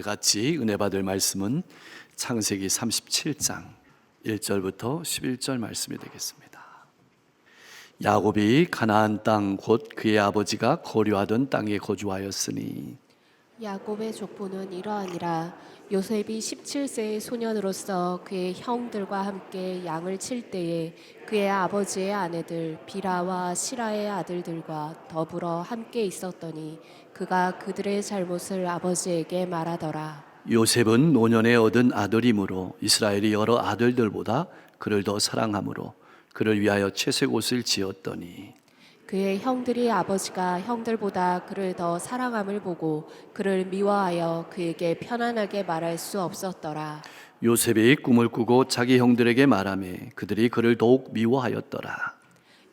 오늘 같이 은혜 받을 말씀은 창세기 37장 1절부터 11절 말씀이 되겠습니다. 야곱이 가나안 땅 곧 그의 아버지가 거류하던 땅에 거주하였으니 야곱의 족보는 이러하니라 요셉이 17세의 소년으로서 그의 형들과 함께 양을 칠 때에 그의 아버지의 아내들 비라와 시라의 아들들과 더불어 함께 있었더니 그가 그들의 잘못을 아버지에게 말하더라 요셉은 노년에 얻은 아들이므로 이스라엘이 여러 아들들보다 그를 더 사랑하므로 그를 위하여 채색 옷을 지었더니 그의 형들이 아버지가 형들보다 그를 더 사랑함을 보고 그를 미워하여 그에게 편안하게 말할 수 없었더라 요셉이 꿈을 꾸고 자기 형들에게 말하매 그들이 그를 더욱 미워하였더라.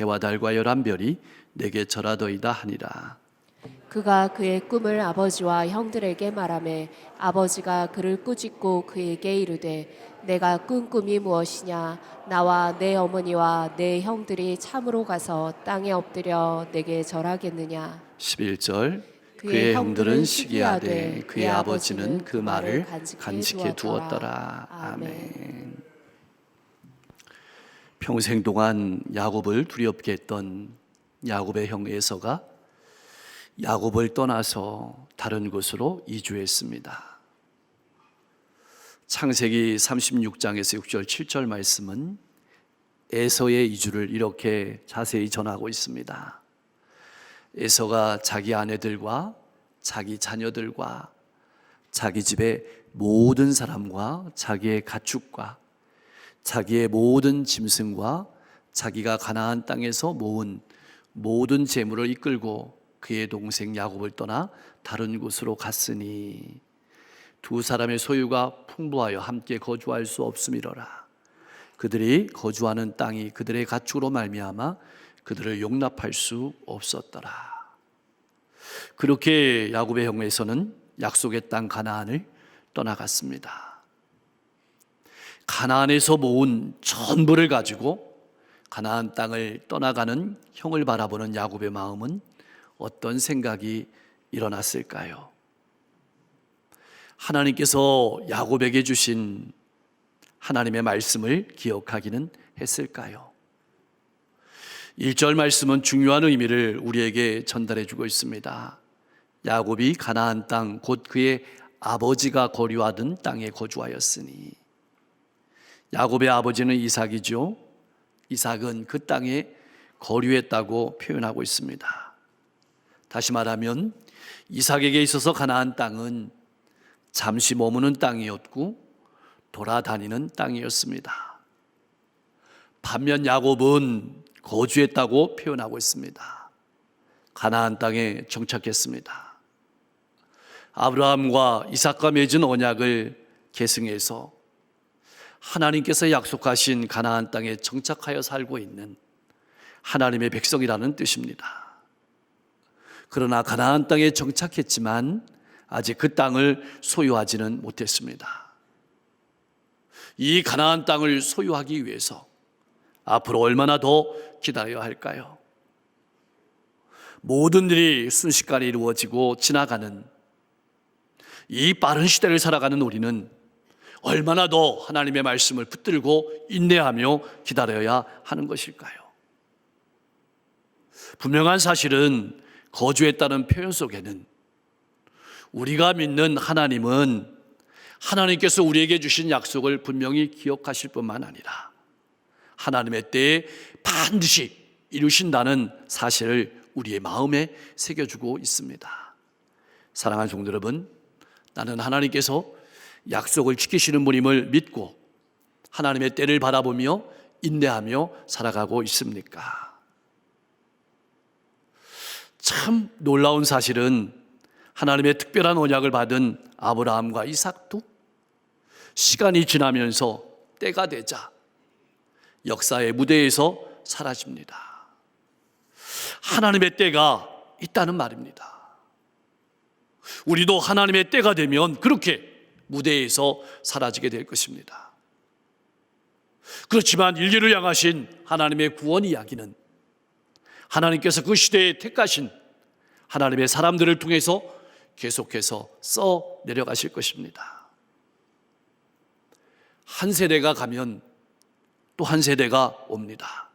해와 달과 열한 별이 내게 절하더이다 하니라. 그가 그의 꿈을 아버지와 형들에게 말하매 아버지가 그를 꾸짖고 그에게 이르되 내가 꾼 꿈이 무엇이냐 나와 내 어머니와 내 형들이 참으로 가서 땅에 엎드려 내게 절하겠느냐 11절 그의 형들은 시기하되 그의 아버지는 그 말을 간직해 두었더라. 아멘. 평생 동안 야곱을 두렵게 했던 야곱의 형 에서가 야곱을 떠나서 다른 곳으로 이주했습니다. 창세기 36장에서 6절 7절 말씀은 에서의 이주를 이렇게 자세히 전하고 있습니다. 에서가 자기 아내들과 자기 자녀들과 자기 집의 모든 사람과 자기의 가축과 자기의 모든 짐승과 자기가 가나안 땅에서 모은 모든 재물을 이끌고 그의 동생 야곱을 떠나 다른 곳으로 갔으니 두 사람의 소유가 풍부하여 함께 거주할 수 없음이로라. 그들이 거주하는 땅이 그들의 가축으로 말미암아 그들을 용납할 수 없었더라. 그렇게 야곱의 형에서는 약속의 땅 가나안을 떠나갔습니다. 가나안에서 모은 전부를 가지고 가나안 땅을 떠나가는 형을 바라보는 야곱의 마음은 어떤 생각이 일어났을까요? 하나님께서 야곱에게 주신 하나님의 말씀을 기억하기는 했을까요? 1절 말씀은 중요한 의미를 우리에게 전달해 주고 있습니다. 야곱이 가나안 땅 곧 그의 아버지가 거류하던 땅에 거주하였으니 야곱의 아버지는 이삭이죠. 이삭은 그 땅에 거류했다고 표현하고 있습니다. 다시 말하면 이삭에게 있어서 가나안 땅은 잠시 머무는 땅이었고 돌아다니는 땅이었습니다. 반면 야곱은 거주했다고 표현하고 있습니다. 가나안 땅에 정착했습니다. 아브라함과 이삭과 맺은 언약을 계승해서 하나님께서 약속하신 가나안 땅에 정착하여 살고 있는 하나님의 백성이라는 뜻입니다. 그러나 가나안 땅에 정착했지만 아직 그 땅을 소유하지는 못했습니다. 이 가나안 땅을 소유하기 위해서 앞으로 얼마나 더 기다려야 할까요? 모든 일이 순식간에 이루어지고 지나가는 이 빠른 시대를 살아가는 우리는 얼마나 더 하나님의 말씀을 붙들고 인내하며 기다려야 하는 것일까요? 분명한 사실은 거주했다는 표현 속에는 우리가 믿는 하나님은 하나님께서 우리에게 주신 약속을 분명히 기억하실 뿐만 아니라 하나님의 때에 반드시 이루신다는 사실을 우리의 마음에 새겨주고 있습니다. 사랑하는 종들 여러분, 나는 하나님께서 약속을 지키시는 분임을 믿고 하나님의 때를 바라보며 인내하며 살아가고 있습니까? 참 놀라운 사실은 하나님의 특별한 언약을 받은 아브라함과 이삭도 시간이 지나면서 때가 되자 역사의 무대에서 사라집니다. 하나님의 때가 있다는 말입니다. 우리도 하나님의 때가 되면 그렇게 무대에서 사라지게 될 것입니다. 그렇지만 인류를 향하신 하나님의 구원 이야기는 하나님께서 그 시대에 택하신 하나님의 사람들을 통해서 계속해서 써 내려가실 것입니다. 한 세대가 가면 또 한 세대가 옵니다.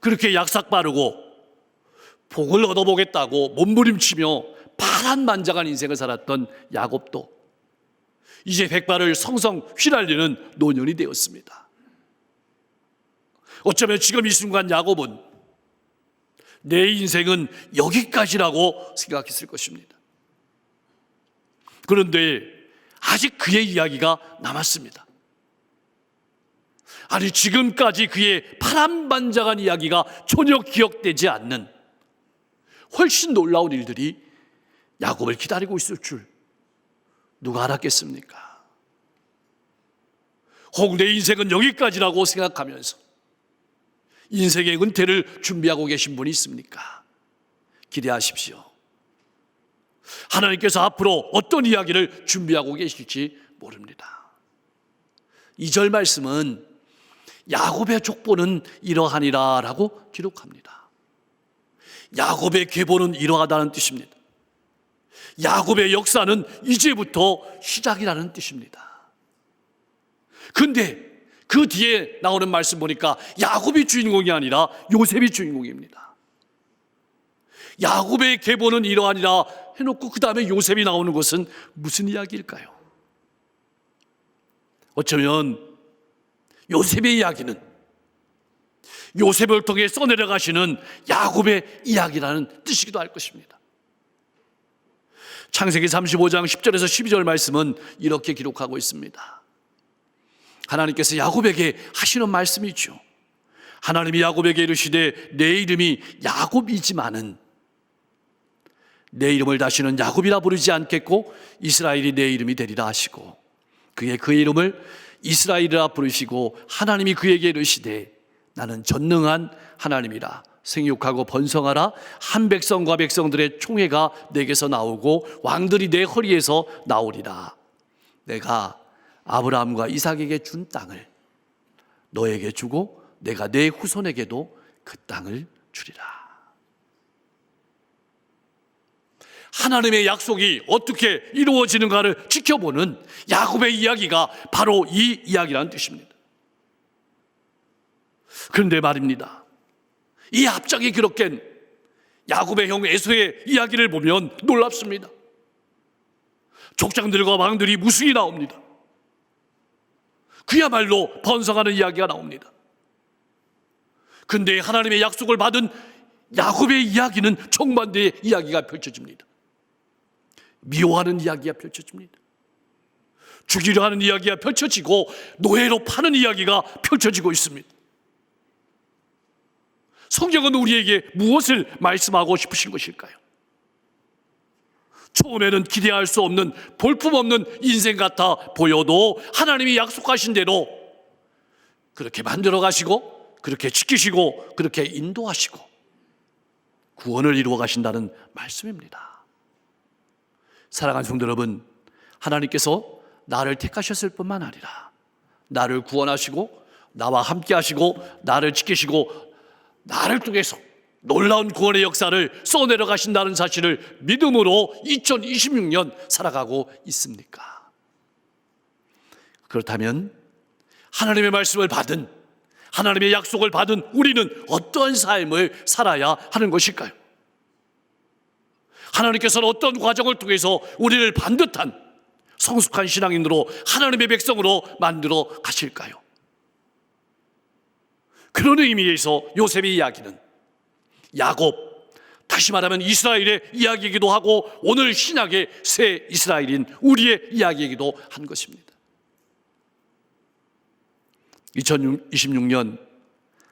그렇게 약삭 빠르고 복을 얻어보겠다고 몸부림치며 파란만장한 인생을 살았던 야곱도 이제 백발을 성성 휘날리는 노년이 되었습니다. 어쩌면 지금 이 순간 야곱은 내 인생은 여기까지라고 생각했을 것입니다. 그런데 아직 그의 이야기가 남았습니다. 아니, 지금까지 그의 파란반장한 이야기가 전혀 기억되지 않는 훨씬 놀라운 일들이 야곱을 기다리고 있을 줄 누가 알았겠습니까? 혹 내 인생은 여기까지라고 생각하면서 인생의 은퇴를 준비하고 계신 분이 있습니까? 기대하십시오. 하나님께서 앞으로 어떤 이야기를 준비하고 계실지 모릅니다. 2절 말씀은 야곱의 족보는 이러하니라라고 기록합니다. 야곱의 계보는 이러하다는 뜻입니다. 야곱의 역사는 이제부터 시작이라는 뜻입니다. 근데 그 뒤에 나오는 말씀 보니까 야곱이 주인공이 아니라 요셉이 주인공입니다. 야곱의 계보는 이러하니라 해놓고 그 다음에 요셉이 나오는 것은 무슨 이야기일까요? 어쩌면 요셉의 이야기는 요셉을 통해 써내려가시는 야곱의 이야기라는 뜻이기도 할 것입니다. 창세기 35장 10절에서 12절 말씀은 이렇게 기록하고 있습니다. 하나님께서 야곱에게 하시는 말씀이죠. 하나님이 야곱에게 이르시되 내 이름이 야곱이지만은 내 이름을 다시는 야곱이라 부르지 않겠고 이스라엘이 내 이름이 되리라 하시고 그의 그 이름을 이스라엘이라 부르시고 하나님이 그에게 이르시되 나는 전능한 하나님이라 생육하고 번성하라 한 백성과 백성들의 총회가 내게서 나오고 왕들이 내 허리에서 나오리라 내가 아브라함과 이삭에게 준 땅을 너에게 주고 내가 내 후손에게도 그 땅을 주리라 하나님의 약속이 어떻게 이루어지는가를 지켜보는 야곱의 이야기가 바로 이 이야기라는 뜻입니다. 그런데 말입니다. 이 앞장에 기록된 야곱의 형 에서의 이야기를 보면 놀랍습니다. 족장들과 왕들이 무수히 나옵니다. 그야말로 번성하는 이야기가 나옵니다. 근데 하나님의 약속을 받은 야곱의 이야기는 정반대의 이야기가 펼쳐집니다. 미워하는 이야기가 펼쳐집니다. 죽이려 하는 이야기가 펼쳐지고 노예로 파는 이야기가 펼쳐지고 있습니다. 성경은 우리에게 무엇을 말씀하고 싶으신 것일까요? 처음에는 기대할 수 없는 볼품없는 인생 같아 보여도 하나님이 약속하신 대로 그렇게 만들어 가시고 그렇게 지키시고 그렇게 인도하시고 구원을 이루어 가신다는 말씀입니다. 사랑하는 성도 여러분, 하나님께서 나를 택하셨을 뿐만 아니라 나를 구원하시고 나와 함께 하시고 나를 지키시고 나를 통해서 놀라운 구원의 역사를 써내려 가신다는 사실을 믿음으로 2026년 살아가고 있습니까? 그렇다면 하나님의 말씀을 받은 하나님의 약속을 받은 우리는 어떠한 삶을 살아야 하는 것일까요? 하나님께서는 어떤 과정을 통해서 우리를 반듯한 성숙한 신앙인으로 하나님의 백성으로 만들어 가실까요? 그런 의미에서 요셉의 이야기는 야곱, 다시 말하면 이스라엘의 이야기이기도 하고 오늘 신약의 새 이스라엘인 우리의 이야기이기도 한 것입니다. 2026년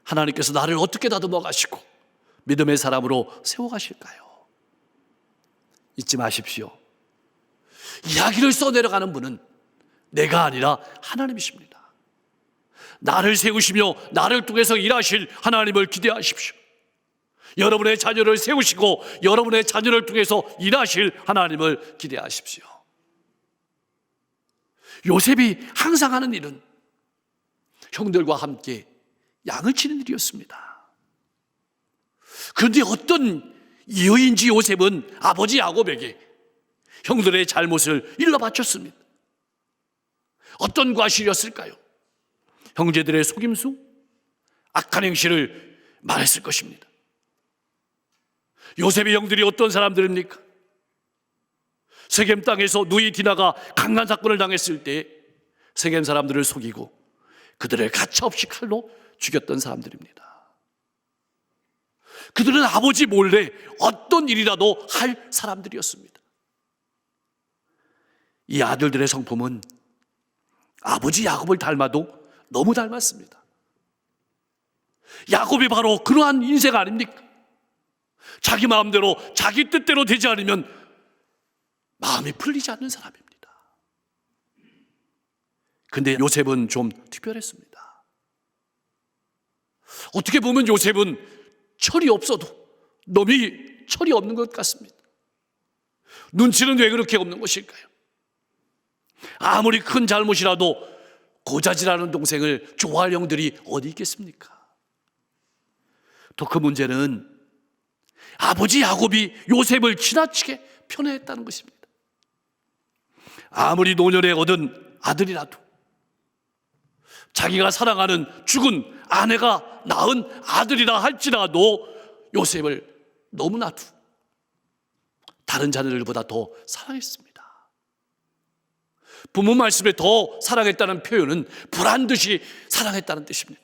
하나님께서 나를 어떻게 다듬어 가시고 믿음의 사람으로 세워 가실까요? 잊지 마십시오. 이야기를 써내려가는 분은 내가 아니라 하나님이십니다. 나를 세우시며 나를 통해서 일하실 하나님을 기대하십시오. 여러분의 자녀를 세우시고 여러분의 자녀를 통해서 일하실 하나님을 기대하십시오. 요셉이 항상 하는 일은 형들과 함께 양을 치는 일이었습니다. 그런데 어떤 이유인지 요셉은 아버지 야곱에게 형들의 잘못을 일러 바쳤습니다. 어떤 과실이었을까요? 형제들의 속임수, 악한 행실을 말했을 것입니다. 요셉의 형들이 어떤 사람들입니까? 세겜 땅에서 누이 디나가 강간 사건을 당했을 때 세겜 사람들을 속이고 그들을 가차없이 칼로 죽였던 사람들입니다. 그들은 아버지 몰래 어떤 일이라도 할 사람들이었습니다. 이 아들들의 성품은 아버지 야곱을 닮아도 너무 닮았습니다. 야곱이 바로 그러한 인생 아닙니까? 자기 마음대로 자기 뜻대로 되지 않으면 마음이 풀리지 않는 사람입니다. 근데 요셉은 좀 특별했습니다. 어떻게 보면 요셉은 철이 없어도 놈이 철이 없는 것 같습니다. 눈치는 왜 그렇게 없는 것일까요? 아무리 큰 잘못이라도 고자질하는 동생을 좋아할 형들이 어디 있겠습니까? 또그 문제는 아버지 야곱이 요셉을 지나치게 편애했다는 것입니다. 아무리 노년에 얻은 아들이라도 자기가 사랑하는 죽은 아내가 낳은 아들이라 할지라도 요셉을 너무나도 다른 자녀들보다 더 사랑했습니다. 부모 말씀에 더 사랑했다는 표현은 불안 듯이 사랑했다는 뜻입니다.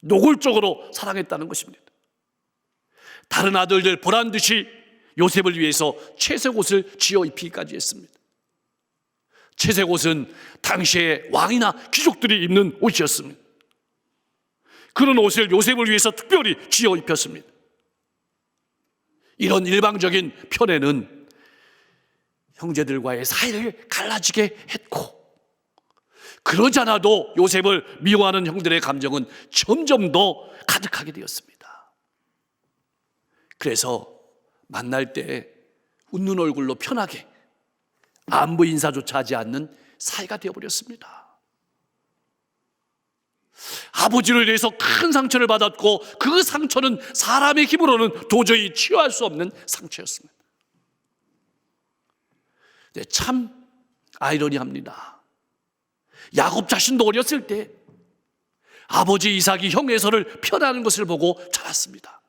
노골적으로 사랑했다는 것입니다. 다른 아들들 보란 듯이 요셉을 위해서 채색 옷을 지어 입히기까지 했습니다. 채색 옷은 당시에 왕이나 귀족들이 입는 옷이었습니다. 그런 옷을 요셉을 위해서 특별히 지어 입혔습니다. 이런 일방적인 편애는 형제들과의 사이를 갈라지게 했고, 그러지 않아도 요셉을 미워하는 형들의 감정은 점점 더 가득하게 되었습니다. 그래서 만날 때 웃는 얼굴로 편하게 안부 인사조차 하지 않는 사이가 되어버렸습니다. 아버지로 인해서 큰 상처를 받았고 그 상처는 사람의 힘으로는 도저히 치유할 수 없는 상처였습니다. 네, 참 아이러니합니다. 야곱 자신도 어렸을 때 아버지 이삭이 형 에서를 편애하는 것을 보고 자랐습니다.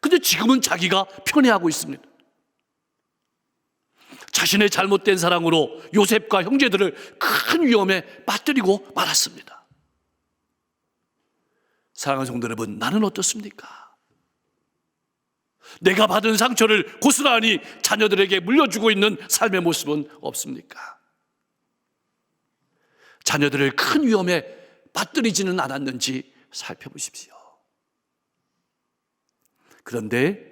근데 지금은 자기가 편애하고 있습니다. 자신의 잘못된 사랑으로 요셉과 형제들을 큰 위험에 빠뜨리고 말았습니다. 사랑하는 성도 여러분, 나는 어떻습니까? 내가 받은 상처를 고스란히 자녀들에게 물려주고 있는 삶의 모습은 없습니까? 자녀들을 큰 위험에 빠뜨리지는 않았는지 살펴보십시오. 그런데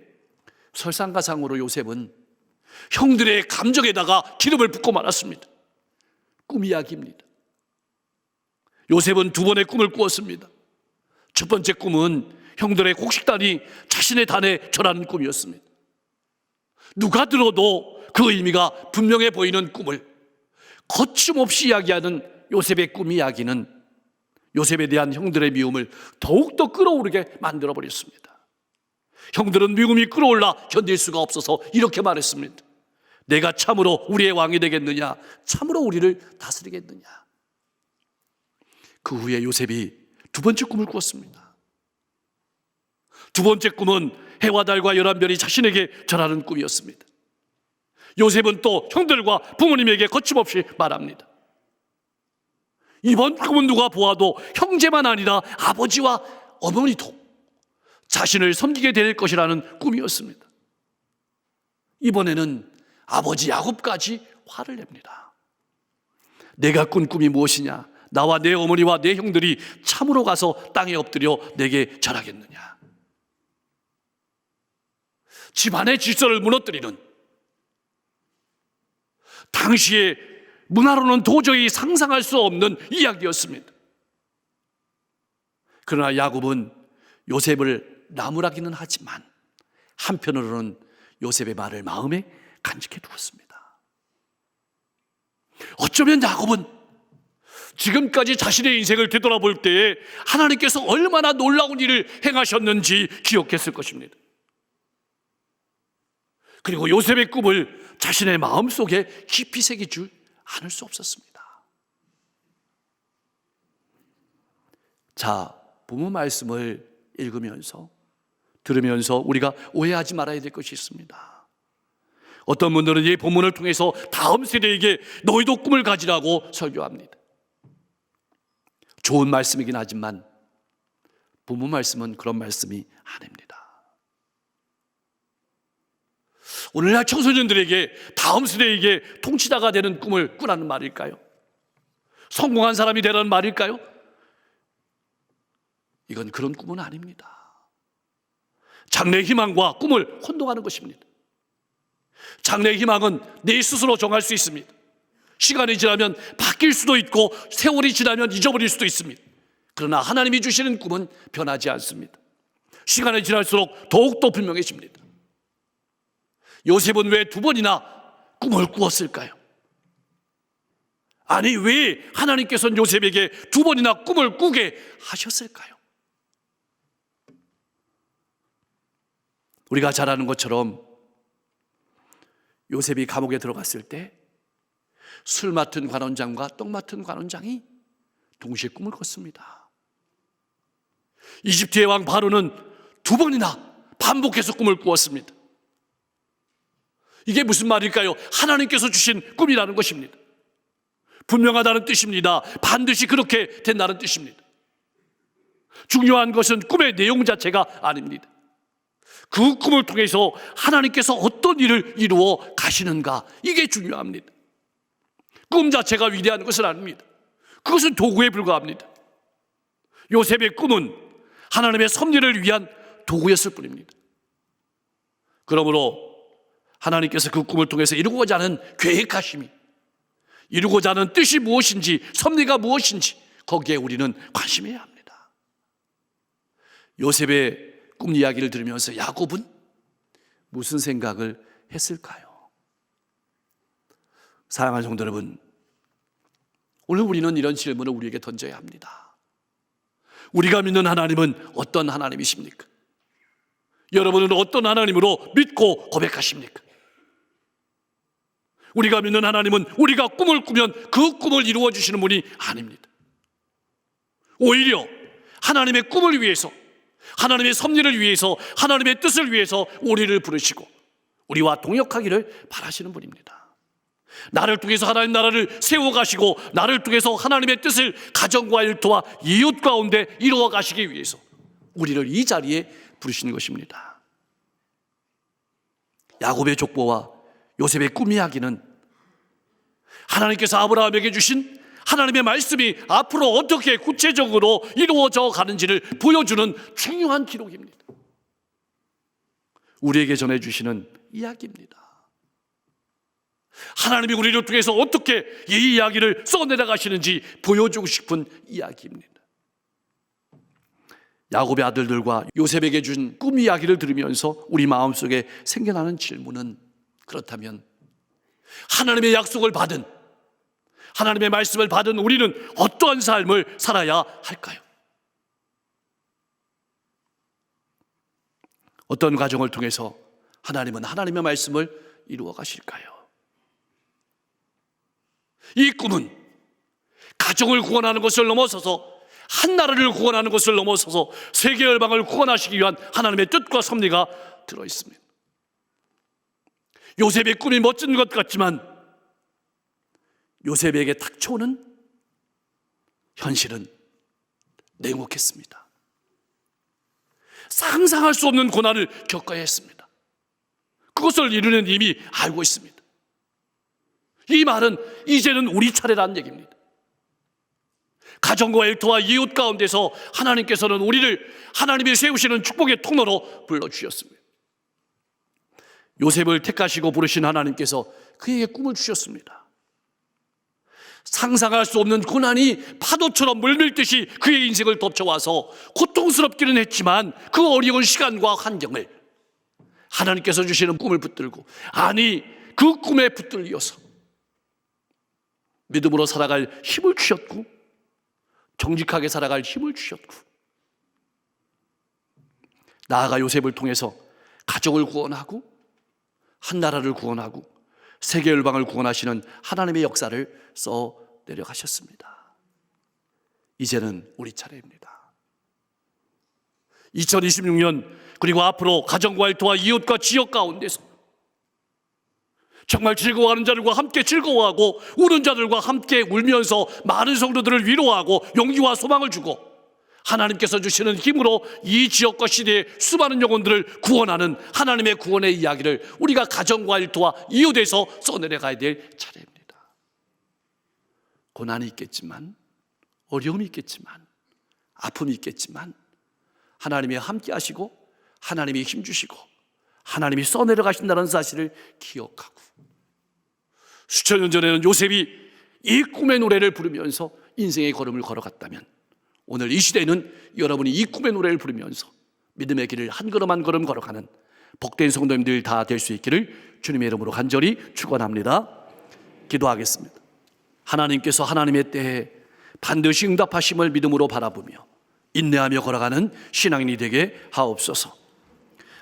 설상가상으로 요셉은 형들의 감정에다가 기름을 붓고 말았습니다. 꿈 이야기입니다. 요셉은 두 번의 꿈을 꾸었습니다. 첫 번째 꿈은 형들의 곡식단이 자신의 단에 절하는 꿈이었습니다. 누가 들어도 그 의미가 분명해 보이는 꿈을 거침없이 이야기하는 요셉의 꿈 이야기는 요셉에 대한 형들의 미움을 더욱더 끌어오르게 만들어 버렸습니다. 형들은 미움이 끌어올라 견딜 수가 없어서 이렇게 말했습니다. 내가 참으로 우리의 왕이 되겠느냐? 참으로 우리를 다스리겠느냐? 그 후에 요셉이 두 번째 꿈을 꾸었습니다. 두 번째 꿈은 해와 달과 열한 별이 자신에게 절하는 꿈이었습니다. 요셉은 또 형들과 부모님에게 거침없이 말합니다. 이번 꿈은 누가 보아도 형제만 아니라 아버지와 어머니도 자신을 섬기게 될 것이라는 꿈이었습니다. 이번에는 아버지 야곱까지 화를 냅니다. 내가 꾼 꿈이 무엇이냐? 나와 내 어머니와 내 형들이 참으로 가서 땅에 엎드려 내게 절하겠느냐? 집안의 질서를 무너뜨리는 당시의 문화로는 도저히 상상할 수 없는 이야기였습니다. 그러나 야곱은 요셉을 나무라기는 하지만 한편으로는 요셉의 말을 마음에 간직해 두었습니다. 어쩌면 야곱은 지금까지 자신의 인생을 되돌아볼 때에 하나님께서 얼마나 놀라운 일을 행하셨는지 기억했을 것입니다. 그리고 요셉의 꿈을 자신의 마음속에 깊이 새기지 않을 수 없었습니다. 자, 부모 말씀을 읽으면서 들으면서 우리가 오해하지 말아야 될 것이 있습니다. 어떤 분들은 이 본문을 통해서 다음 세대에게 너희도 꿈을 가지라고 설교합니다. 좋은 말씀이긴 하지만 부모 말씀은 그런 말씀이 아닙니다. 오늘날 청소년들에게 다음 세대에게 통치자가 되는 꿈을 꾸라는 말일까요? 성공한 사람이 되라는 말일까요? 이건 그런 꿈은 아닙니다. 장래의 희망과 꿈을 혼동하는 것입니다. 장래의 희망은 내 스스로 정할 수 있습니다. 시간이 지나면 바뀔 수도 있고 세월이 지나면 잊어버릴 수도 있습니다. 그러나 하나님이 주시는 꿈은 변하지 않습니다. 시간이 지날수록 더욱더 분명해집니다. 요셉은 왜 두 번이나 꿈을 꾸었을까요? 아니, 왜 하나님께서는 요셉에게 두 번이나 꿈을 꾸게 하셨을까요? 우리가 잘 아는 것처럼 요셉이 감옥에 들어갔을 때 술 맡은 관원장과 떡 맡은 관원장이 동시에 꿈을 꿨습니다. 이집트의 왕 바로는 두 번이나 반복해서 꿈을 꾸었습니다. 이게 무슨 말일까요? 하나님께서 주신 꿈이라는 것입니다. 분명하다는 뜻입니다. 반드시 그렇게 된다는 뜻입니다. 중요한 것은 꿈의 내용 자체가 아닙니다. 그 꿈을 통해서 하나님께서 어떤 일을 이루어 가시는가 이게 중요합니다. 꿈 자체가 위대한 것은 아닙니다. 그것은 도구에 불과합니다. 요셉의 꿈은 하나님의 섭리를 위한 도구였을 뿐입니다. 그러므로 하나님께서 그 꿈을 통해서 이루고자 하는 계획하심이 이루고자 하는 뜻이 무엇인지 섭리가 무엇인지 거기에 우리는 관심해야 합니다. 요셉의 꿈 이야기를 들으면서 야곱은 무슨 생각을 했을까요? 사랑하는 성도 여러분, 오늘 우리는 이런 질문을 우리에게 던져야 합니다. 우리가 믿는 하나님은 어떤 하나님이십니까? 여러분은 어떤 하나님으로 믿고 고백하십니까? 우리가 믿는 하나님은 우리가 꿈을 꾸면 그 꿈을 이루어 주시는 분이 아닙니다. 오히려 하나님의 꿈을 위해서 하나님의 섭리를 위해서 하나님의 뜻을 위해서 우리를 부르시고 우리와 동역하기를 바라시는 분입니다. 나를 통해서 하나님 나라를 세워 가시고 나를 통해서 하나님의 뜻을 가정과 일터와 이웃 가운데 이루어 가시기 위해서 우리를 이 자리에 부르시는 것입니다. 야곱의 족보와 요셉의 꿈 이야기는 하나님께서 아브라함에게 주신 하나님의 말씀이 앞으로 어떻게 구체적으로 이루어져 가는지를 보여주는 중요한 기록입니다. 우리에게 전해주시는 이야기입니다. 하나님이 우리를 통해서 어떻게 이 이야기를 써내려 가시는지 보여주고 싶은 이야기입니다. 야곱의 아들들과 요셉에게 준 꿈 이야기를 들으면서 우리 마음속에 생겨나는 질문은 그렇다면 하나님의 약속을 받은 하나님의 말씀을 받은 우리는 어떠한 삶을 살아야 할까요? 어떤 과정을 통해서 하나님은 하나님의 말씀을 이루어 가실까요? 이 꿈은 가정을 구원하는 것을 넘어서서 한 나라를 구원하는 것을 넘어서서 세계 열방을 구원하시기 위한 하나님의 뜻과 섭리가 들어 있습니다. 요셉의 꿈이 멋진 것 같지만 요셉에게 닥쳐오는 현실은 냉혹했습니다. 상상할 수 없는 고난을 겪어야 했습니다. 그것을 이루는 이미 알고 있습니다. 이 말은 이제는 우리 차례라는 얘기입니다. 가정과 일터와 이웃 가운데서 하나님께서는 우리를 하나님이 세우시는 축복의 통로로 불러주셨습니다. 요셉을 택하시고 부르신 하나님께서 그에게 꿈을 주셨습니다. 상상할 수 없는 고난이 파도처럼 물밀듯이 그의 인생을 덮쳐와서 고통스럽기는 했지만 그 어려운 시간과 환경을 하나님께서 주시는 꿈을 붙들고 아니 그 꿈에 붙들려서 믿음으로 살아갈 힘을 주셨고 정직하게 살아갈 힘을 주셨고 나아가 요셉을 통해서 가족을 구원하고 한 나라를 구원하고 세계 열방을 구원하시는 하나님의 역사를 써 내려가셨습니다. 이제는 우리 차례입니다. 2026년 그리고 앞으로 가정과 일터와 이웃과 지역 가운데서 정말 즐거워하는 자들과 함께 즐거워하고 우는 자들과 함께 울면서 많은 성도들을 위로하고 용기와 소망을 주고 하나님께서 주시는 힘으로 이 지역과 시대의 수많은 영혼들을 구원하는 하나님의 구원의 이야기를 우리가 가정과 일터와 이웃에서 써내려가야 될 차례입니다. 고난이 있겠지만 어려움이 있겠지만 아픔이 있겠지만 하나님이 함께 하시고 하나님이 힘 주시고 하나님이 써내려가신다는 사실을 기억하고 수천 년 전에는 요셉이 이 꿈의 노래를 부르면서 인생의 걸음을 걸어갔다면 오늘 이 시대는 여러분이 이 꿈의 노래를 부르면서 믿음의 길을 한 걸음 한 걸음 걸어가는 복된 성도님들 다 될 수 있기를 주님의 이름으로 간절히 축원합니다. 기도하겠습니다. 하나님께서 하나님의 때에 반드시 응답하심을 믿음으로 바라보며 인내하며 걸어가는 신앙인이 되게 하옵소서.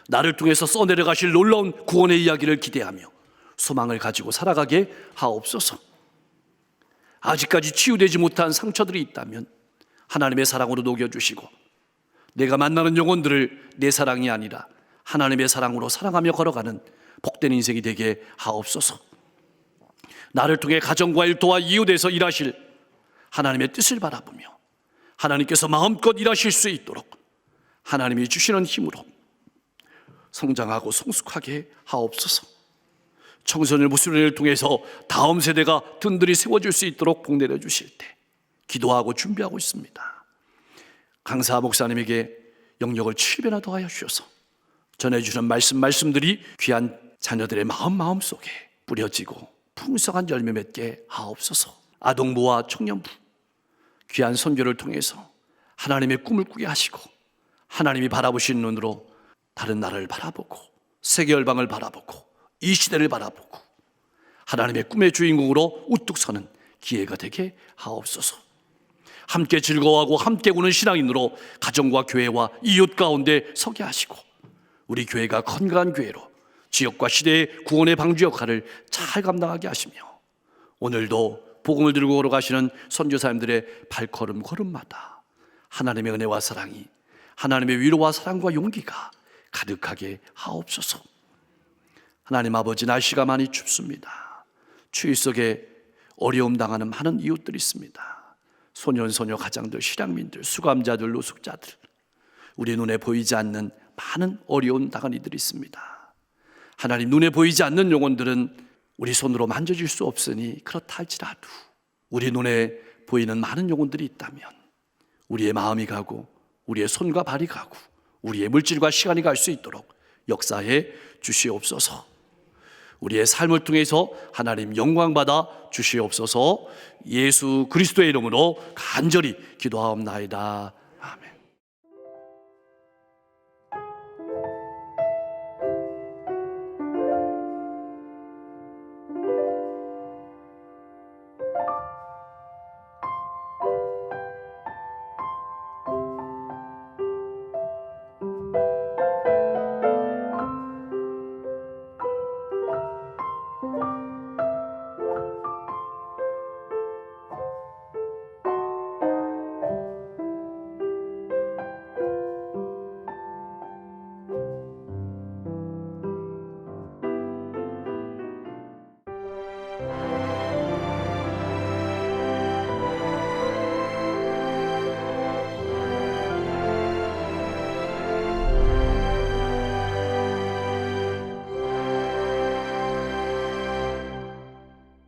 나를 통해서 써내려가실 놀라운 구원의 이야기를 기대하며 소망을 가지고 살아가게 하옵소서. 아직까지 치유되지 못한 상처들이 있다면 하나님의 사랑으로 녹여주시고 내가 만나는 영혼들을 내 사랑이 아니라 하나님의 사랑으로 사랑하며 걸어가는 복된 인생이 되게 하옵소서. 나를 통해 가정과 일터와 이웃에서 일하실 하나님의 뜻을 바라보며 하나님께서 마음껏 일하실 수 있도록 하나님이 주시는 힘으로 성장하고 성숙하게 하옵소서. 청소년 무술년을 통해서 다음 세대가 든든히 세워질 수 있도록 복내려 주실 때 기도하고 준비하고 있습니다. 강사 목사님에게 영역을 7배나 더하여 주셔서 전해주는 말씀 말씀들이 귀한 자녀들의 마음 마음 속에 뿌려지고 풍성한 열매 맺게 하옵소서. 아동부와 청년부 귀한 선교를 통해서 하나님의 꿈을 꾸게 하시고 하나님이 바라보신 눈으로 다른 나라를 바라보고 세계 열방을 바라보고 이 시대를 바라보고 하나님의 꿈의 주인공으로 우뚝 서는 기회가 되게 하옵소서. 함께 즐거워하고 함께 우는 신앙인으로 가정과 교회와 이웃 가운데 서게 하시고 우리 교회가 건강한 교회로 지역과 시대의 구원의 방주 역할을 잘 감당하게 하시며 오늘도 복음을 들고 걸어가시는 선교사님들의 발걸음 걸음마다 하나님의 은혜와 사랑이 하나님의 위로와 사랑과 용기가 가득하게 하옵소서. 하나님 아버지 날씨가 많이 춥습니다. 추위 속에 어려움 당하는 많은 이웃들이 있습니다. 소년 소녀 가장들, 실향민들, 수감자들, 노숙자들, 우리 눈에 보이지 않는 많은 어려운 당한 이들이 있습니다. 하나님 눈에 보이지 않는 영혼들은 우리 손으로 만져질 수 없으니 그렇다 할지라도 우리 눈에 보이는 많은 영혼들이 있다면 우리의 마음이 가고 우리의 손과 발이 가고 우리의 물질과 시간이 갈 수 있도록 역사해 주시옵소서. 우리의 삶을 통해서 하나님 영광 받아 주시옵소서. 예수 그리스도의 이름으로 간절히 기도하옵나이다.